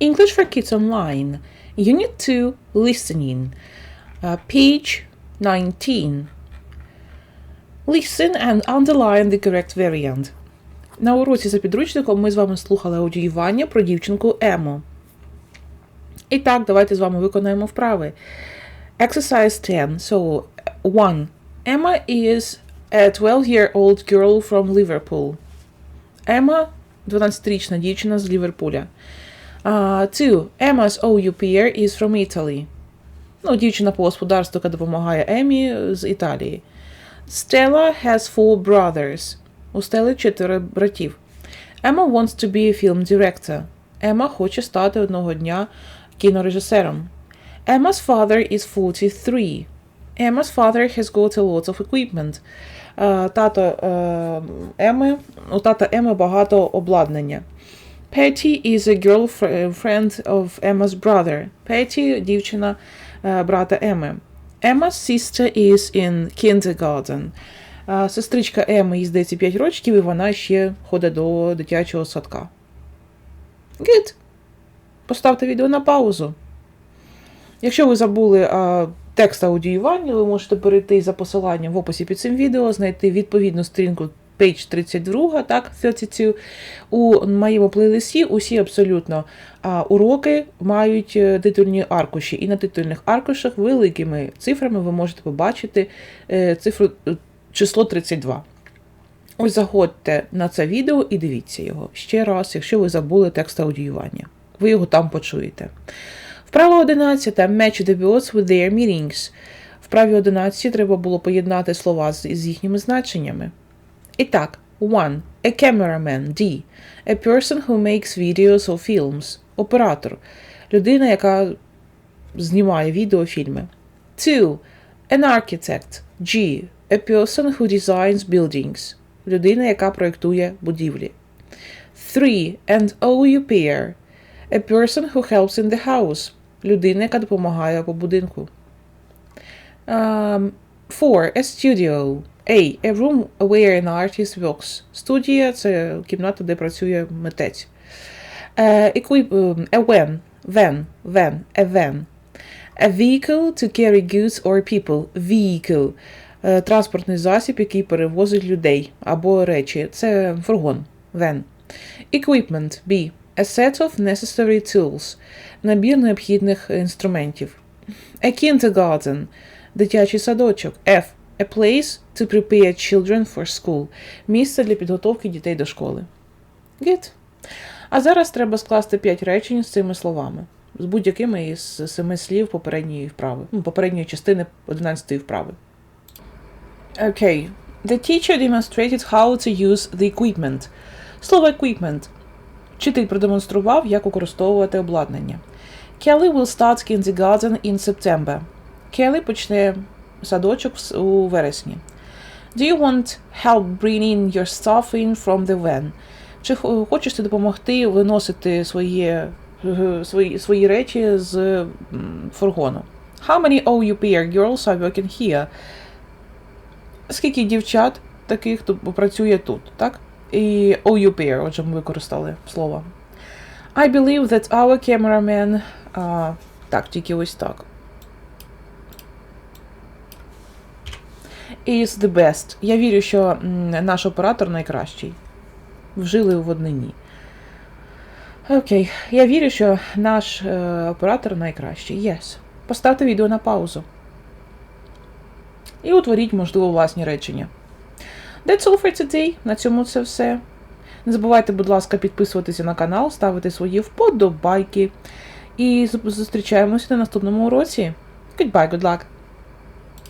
English for Kids Online, Unit 2, Listening, uh, page 19. Listen and underline the correct variant. На уроці за підручником ми з вами слухали аудіювання про дівчинку Ему. І так, давайте з вами виконаємо вправи. Exercise 10. So, 1. Emma is a 12-year-old girl from Liverpool. Emma – 12-річна дівчина з Ліверпуля. 2. Emma's OU peer is from Italy. Ну, дівчина по господарству, яка допомагає Емі з Італії. Stella has four brothers. У Стели чотири братів. Emma wants to be a film director. Ема хоче стати одного дня кінорежисером. Emma's father is 43. Emma's father has got a lot of equipment. Е, Тато е, Еми, у тата Еми багато обладнання. Patty is a girlfriend of Emma's brother. Patty – дівчина е, брата Еми. Emma's sister is in kindergarten. Е, Сестричка Еми, їй здається 5 років, і вона ще ходить до дитячого садка. Good. Поставте відео на паузу. Якщо ви забули а, текст аудіювання, ви можете перейти за посиланням в описі під цим відео, знайти відповідну сторінку page 32, так, 32. У моєму плейлисті усі абсолютно уроки мають е, титульні аркуші. І на титульних аркушах великими цифрами ви можете побачити е, цифру е, число 32. Ось заходьте на це відео і дивіться його ще раз, якщо ви забули текст аудіювання. Ви його там почуєте. Вправа 11. Match the words with their meanings. Вправі 11 треба було поєднати слова з, з їхніми значеннями. І так, 1. A cameraman. D. A person who makes videos or films. Оператор. Людина, яка знімає відеофільми. 2. An architect. G. A person who designs buildings. Людина, яка проєктує будівлі. 3. And OU pair. A person who helps in the house. Людина, яка допомагає по будинку. Um, 4. A studio. A. A room where an artist works. Студія це кімната, де працює митець. Uh, equip, um, a van. Van. Van. A van. A vehicle to carry goods or people. Vehicle. Е, Транспортний засіб, який перевозить людей або речі. Це фургон. Van. Equipment. B. A set of necessary tools. Набір необхідних інструментів. A kindergarten. Дитячий садочок. F. A place to prepare children for school. Місце для підготовки дітей до школи. Good. А зараз треба скласти 5 речень з цими словами. З будь-якими із семи слів попередньої вправи. Ну, попередньої частини 11 вправи. Okay. The teacher demonstrated how to use the equipment. Слово equipment. Вчитель продемонстрував, як використовувати обладнання. Kelly will start kindergarten in September. Келлі почне садочок у вересні. Do you want help bringing your stuff in from the van? Чи хочеш ти допомогти виносити своє, е, свої, свої речі з фургону? How many OU pair girls are working here? Скільки дівчат таких хто працює тут, так? І OU pair, отже, ми використали слово. I believe that our cameraman. А, так, тільки ось так. Is the best. Я вірю, що наш оператор найкращий. Вжили в однині. Окей. Я вірю, що наш е, оператор найкращий. Yes. Поставте відео на паузу. І утворіть, можливо, власні речення. That's all for today. На цьому це все. Не забувайте, будь ласка, підписуватися на канал, ставити свої вподобайки. І зустрічаємося на наступному уроці. Goodbye, good luck!